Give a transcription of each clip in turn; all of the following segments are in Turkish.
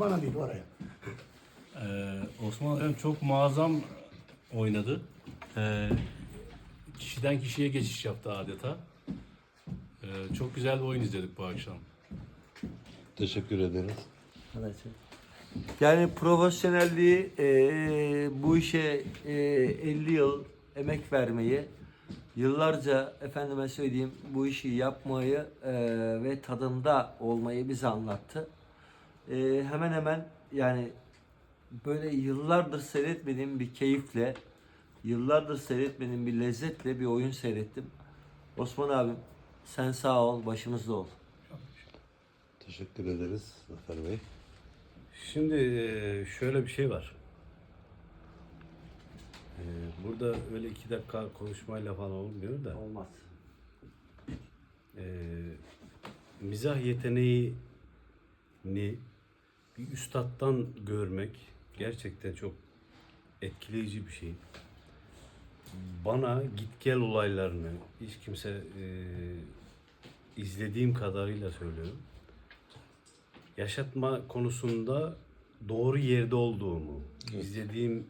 Bana değil oraya. Ee, Osman Hocam çok muazzam oynadı. Ee, kişiden kişiye geçiş yaptı adeta. Ee, çok güzel bir oyun izledik bu akşam. Teşekkür ederiz. Yani profesyonelliği eee, bu işe eee, 50 yıl emek vermeyi, yıllarca efendime söyleyeyim bu işi yapmayı eee, ve tadında olmayı bize anlattı. Eee, hemen hemen yani böyle yıllardır seyretmediğim bir keyifle, yıllardır seyretmediğim bir lezzetle bir oyun seyrettim. Osman abim sen sağ ol, başımızda ol. Teşekkür ederiz Zafer Bey. Şimdi e, şöyle bir şey var. Ee, Burada öyle iki dakika konuşmayla falan olmuyor da Olmaz. e, mizah yeteneğini bir üstattan görmek gerçekten çok etkileyici bir şey. Bana git gel olaylarını hiç kimse e, izlediğim kadarıyla söylüyorum. Yaşatma konusunda doğru yerde olduğumu izlediğim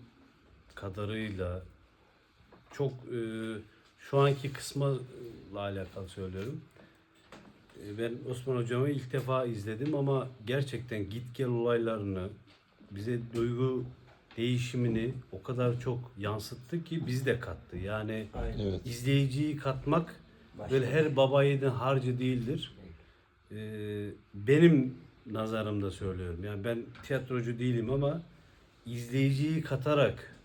kadarıyla çok e, şu anki kısmla alakalı söylüyorum. E, Ben Osman Hocam'ı ilk defa izledim ama gerçekten git gel olaylarını bize duygu değişimini o kadar çok yansıttı ki bizi de kattı. Yani Evet. izleyiciyi katmak böyle her baba yiğidin harcı değildir. Ee, benim nazarımda söylüyorum. Yani ben tiyatrocu değilim ama izleyiciyi katarak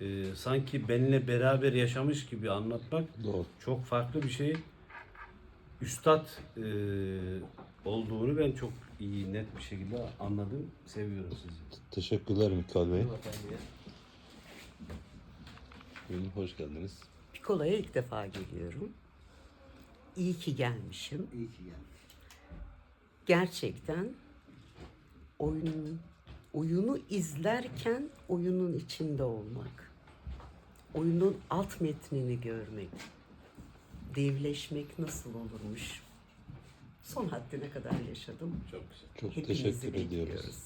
e, sanki benimle beraber yaşamış gibi anlatmak Doğru. çok farklı bir şey. Üstad e, olduğunu ben çok iyi, net bir şekilde anladım. Seviyorum sizi. Teşekkürler Mikail Bey. Buyurun, hoş geldiniz. Pikola'ya ilk defa geliyorum. İyi ki gelmişim. İyi ki geldin. Gerçekten oyun, oyunu izlerken oyunun içinde olmak. Oyunun alt metnini görmek. Devleşmek nasıl olurmuş. Son haddine kadar yaşadım. Çok güzel. Çok Hepinizi teşekkür ediyoruz. bekliyoruz.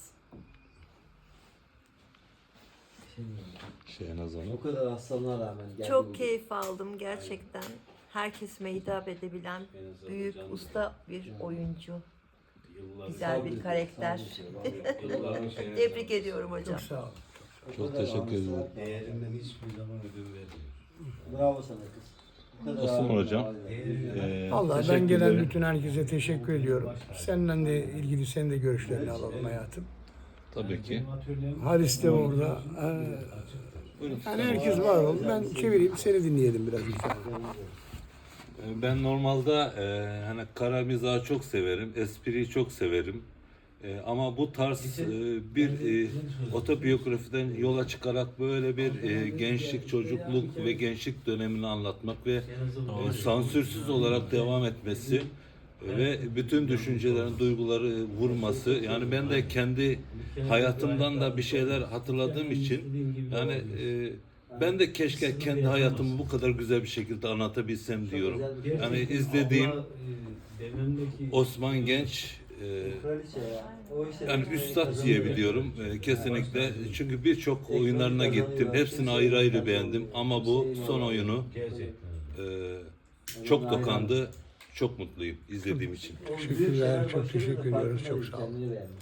Şehnaz Hanım. O kadar hastalığına rağmen geldi Çok bugün. keyif aldım gerçekten. Herkesime hitap edebilen büyük usta bir oyuncu. Yıllar, Güzel bir karakter. yılların şeyine Tebrik ediyorum hocam. Sağ ol. Çok teşekkür ederim. Değerinden hiçbir zaman ödün vermiyor. Bravo sana kız. Osman Hocam. Ee, Allah ben gelen ederim. bütün herkese teşekkür ediyorum. Seninle de ilgili senin de görüşlerini alalım hayatım. Tabii ki. Halis de orada. Ee, yani herkes var ol. Ben çevireyim seni dinleyelim biraz. Ee, Ben normalde e, hani kara mizahı çok severim, espriyi çok severim. E, ama bu tarz e, bir e, otobiyografiden yola çıkarak böyle bir e, gençlik, çocukluk ve gençlik dönemini anlatmak ve e, sansürsüz olarak devam etmesi e, ve bütün düşüncelerin, duyguları e, vurması. Yani ben de kendi hayatımdan da bir şeyler hatırladığım için yani e, ben de keşke kendi hayatımı bu kadar güzel bir şekilde anlatabilsem diyorum. Yani izlediğim Osman Genç e, yani üstad diyebiliyorum e, kesinlikle. Çünkü birçok oyunlarına gittim. Hepsini ayrı ayrı beğendim ama bu son oyunu e, çok dokandı. Çok mutluyum izlediğim için. Teşekkürler, çok teşekkür ediyoruz. Çok sağ olun.